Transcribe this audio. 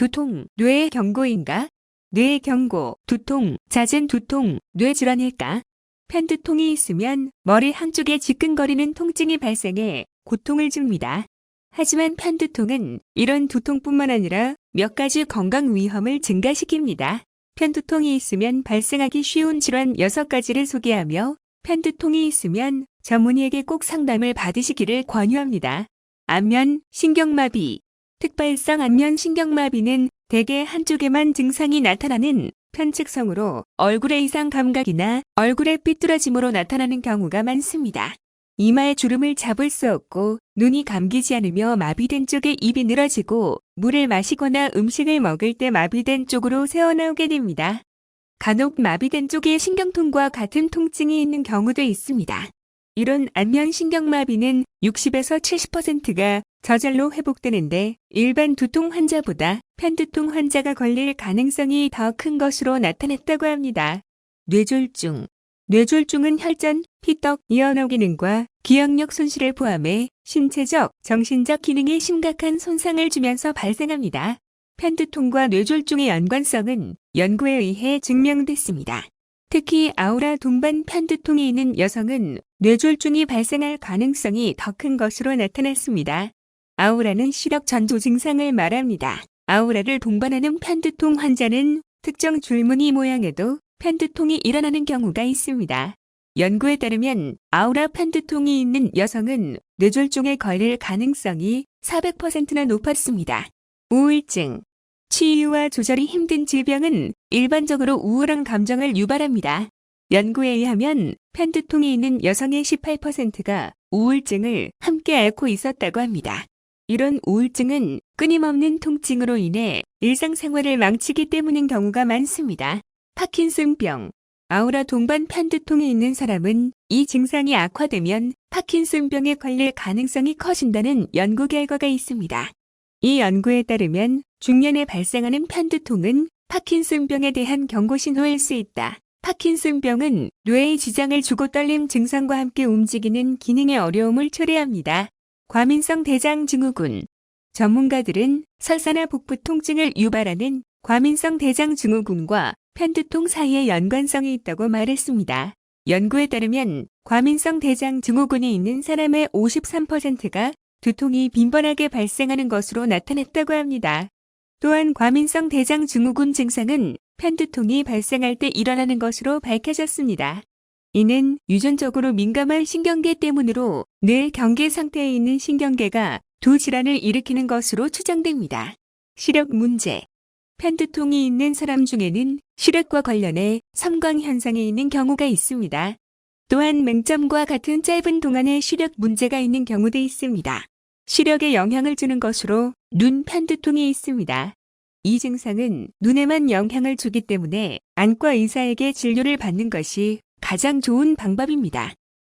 두통, 뇌의 경고인가? 뇌의 경고, 두통, 잦은 두통, 뇌질환일까? 편두통이 있으면 머리 한쪽에 지끈거리는 통증이 발생해 고통을 줍니다. 하지만 편두통은 이런 두통뿐만 아니라 몇 가지 건강 위험을 증가시킵니다. 편두통이 있으면 발생하기 쉬운 질환 6가지를 소개하며 편두통이 있으면 전문의에게 꼭 상담을 받으시기를 권유합니다. 안면 신경마비 특발성 안면 신경마비는 대개 한쪽에만 증상이 나타나는 편측성으로 얼굴의 이상 감각이나 얼굴의 삐뚤어짐으로 나타나는 경우가 많습니다. 이마의 주름을 잡을 수 없고 눈이 감기지 않으며 마비된 쪽에 입이 늘어지고 물을 마시거나 음식을 먹을 때 마비된 쪽으로 새어나오게 됩니다. 간혹 마비된 쪽에 신경통과 같은 통증이 있는 경우도 있습니다. 이런 안면 신경마비는 60에서 70%가 저절로 회복되는데 일반 두통 환자보다 편두통 환자가 걸릴 가능성이 더 큰 것으로 나타났다고 합니다. 뇌졸중 뇌졸중은 혈전, 피떡, 이어너 기능과 기억력 손실을 포함해 신체적, 정신적 기능에 심각한 손상을 주면서 발생합니다. 편두통과 뇌졸중의 연관성은 연구에 의해 증명됐습니다. 특히 아우라 동반 편두통이 있는 여성은 뇌졸중이 발생할 가능성이 더 큰 것으로 나타났습니다. 아우라는 시력 전조 증상을 말합니다. 아우라를 동반하는 편두통 환자는 특정 줄무늬 모양에도 편두통이 일어나는 경우가 있습니다. 연구에 따르면 아우라 편두통이 있는 여성은 뇌졸중에 걸릴 가능성이 400%나 높았습니다. 우울증 치유와 조절이 힘든 질병은 일반적으로 우울한 감정을 유발합니다. 연구에 의하면 편두통이 있는 여성의 18%가 우울증을 함께 앓고 있었다고 합니다. 이런 우울증은 끊임없는 통증으로 인해 일상생활을 망치기 때문인 경우가 많습니다. 파킨슨병 아우라 동반 편두통이 있는 사람은 이 증상이 악화되면 파킨슨병에 걸릴 가능성이 커진다는 연구 결과가 있습니다. 이 연구에 따르면 중년에 발생하는 편두통은 파킨슨병에 대한 경고 신호일 수 있다. 파킨슨병은 뇌의 지장을 주고 떨림 증상과 함께 움직이는 기능의 어려움을 초래합니다. 과민성 대장 증후군 전문가들은 설사나 복부 통증을 유발하는 과민성 대장 증후군과 편두통 사이에 연관성이 있다고 말했습니다. 연구에 따르면 과민성 대장 증후군이 있는 사람의 53%가 두통이 빈번하게 발생하는 것으로 나타났다고 합니다. 또한 과민성 대장 증후군 증상은 편두통이 발생할 때 일어나는 것으로 밝혀졌습니다. 이는 유전적으로 민감한 신경계 때문으로 늘 경계 상태에 있는 신경계가 두 질환을 일으키는 것으로 추정됩니다. 시력 문제 편두통이 있는 사람 중에는 시력과 관련해 섬광 현상이 있는 경우가 있습니다. 또한 맹점과 같은 짧은 동안에 시력 문제가 있는 경우도 있습니다. 시력에 영향을 주는 것으로 눈 편두통이 있습니다. 이 증상은 눈에만 영향을 주기 때문에 안과 의사에게 진료를 받는 것이 가장 좋은 방법입니다.